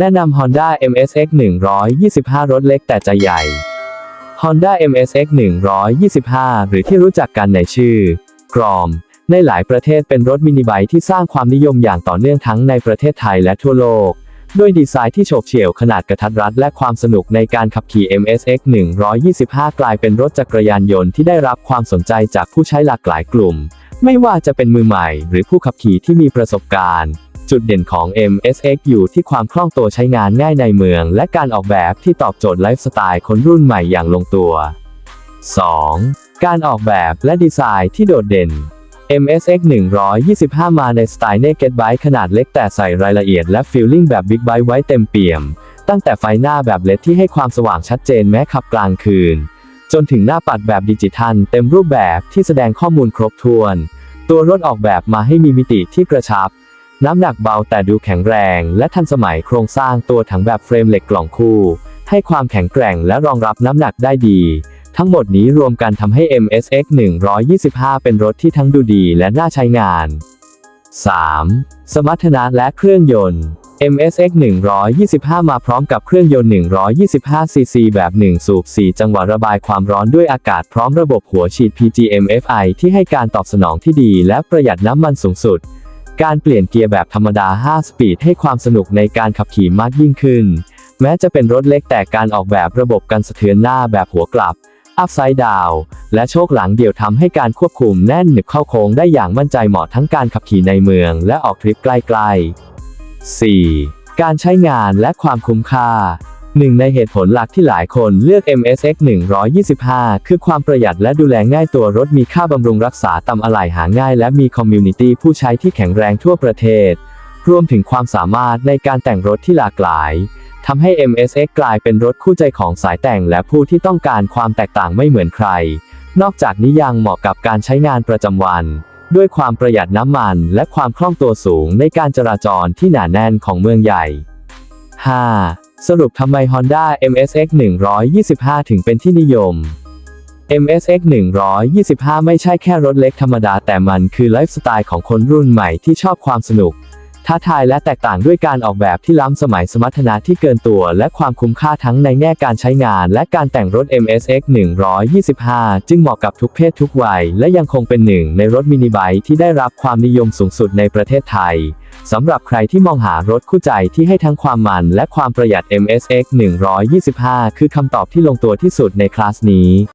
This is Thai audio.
แนะนำ Honda MSX 125 รถเล็กแต่ใจใหญ่ Honda MSX 125 หรือที่รู้จักกันในชื่อ กรอม ในหลายประเทศเป็นรถมินิไบค์ที่สร้างความนิยมอย่างต่อเนื่องทั้งในประเทศไทยและทั่วโลก ด้วยดีไซน์ที่โฉบเฉี่ยวขนาดกระทัดรัดและความสนุกในการขับขี่ MSX 125 กลายเป็นรถจักรยานยนต์ที่ได้รับความสนใจจากผู้ใช้หลากหลายกลุ่ม ไม่ว่าจะเป็นมือใหม่ หรือผู้ขับขี่ที่มีประสบการณ์ จุดเด่นของ MSX อยู่ที่ความคล่องตัวใช้งานง่ายในเมือง และการออกแบบที่ตอบโจทย์ไลฟ์สไตล์คนรุ่นใหม่อย่างลงตัว 2. การออกแบบและดีไซน์ที่โดดเด่น MSX 125 มาในสไตล์ Naked Bike ขนาดเล็กแต่ใส่รายละเอียดและฟีลลิ่งแบบ Big Bike ไว้เต็มเปี่ยม ตั้งแต่ไฟหน้าแบบเลดที่ให้ความสว่างชัดเจนแม้ขับกลางคืน จนถึงหน้าปัดแบบดิจิทัล เต็มรูปแบบที่แสดงข้อมูลครบถ้วน ตัวรถออกแบบมาให้มีมิติที่กระชับ น้ำหนักเบาแต่ดูแข็งแรงและทันสมัยโครงสร้างตัวถังแบบเฟรมเหล็กกล่องคู่ ให้ความแข็งแกร่งและรองรับน้ำหนักได้ดี ทั้งหมดนี้รวมกันทำให้ MSX 125 เป็นรถที่ทั้งดูดีและน่าใช้งาน 3. สมรรถนะและเครื่องยนต์ MSX 125 มาพร้อมกับเครื่องยนต์ 125 cc แบบ 1 สูบ 4 จังหวะระบายความร้อนด้วยอากาศพร้อมระบบหัวฉีด PGM-FI ที่ให้การตอบสนองที่ดีและประหยัดน้ำมันสูงสุด การเปลี่ยนเกียร์แบบธรรมดา 5 สปีดให้ความสนุกในการขับขี่มากยิ่งขึ้น แม้จะเป็นรถเล็กแต่การออกแบบระบบกันสะเทือนหน้าแบบหัวกลับ Upside Down และโชคหลังเดี่ยวทำให้การควบคุมแน่นหนึบเข้าโค้งได้อย่างมั่นใจเหมาะทั้งการขับขี่ในเมือง และออกทริปใกล้ๆ 4. การใช้งานและความคุ้มค่า หนึ่งในเหตุผลหลักที่หลายคนเลือก MSX 125 คือความประหยัดและดูแลง่ายตัวรถมีค่าบำรุงรักษาตำอะไหล่หาง่ายและมีคอมมูนิตี้ผู้ใช้ที่แข็งแรงทั่วประเทศ รวมถึงความสามารถในการแต่งรถที่หลากหลายทำให้ MSX กลายเป็นรถคู่ใจของสายแต่งและผู้ที่ต้องการความแตกต่างไม่เหมือนใคร นอกจากนี้ยังเหมาะกับการใช้งานประจำวัน ด้วยความประหยัดน้ำมันและความคล่องตัวสูงในการจราจรที่หนาแน่นของเมืองใหญ่ 5. สรุปทำไม Honda MSX 125 ถึงเป็นที่นิยม MSX 125 ไม่ใช่แค่รถเล็กธรรมดาแต่มันคือไลฟ์สไตล์ของคนรุ่นใหม่ที่ชอบความสนุก ท้าทายและแตกต่างด้วยการออกแบบที่ล้ำสมัยสมรรถนะที่เกินตัว และความคุ้มค่าทั้งในแง่การใช้งาน และการแต่งรถ MSX 125 จึงเหมาะกับทุกเพศทุกวัย และยังคงเป็นหนึ่งในรถมินิไบค์ที่ได้รับความนิยมสูงสุดในประเทศไทย สำหรับใครที่มองหารถคู่ใจที่ให้ทั้งความมันและความประหยัด MSX 125 คือคำตอบที่ลงตัวที่สุดในคลาสนี้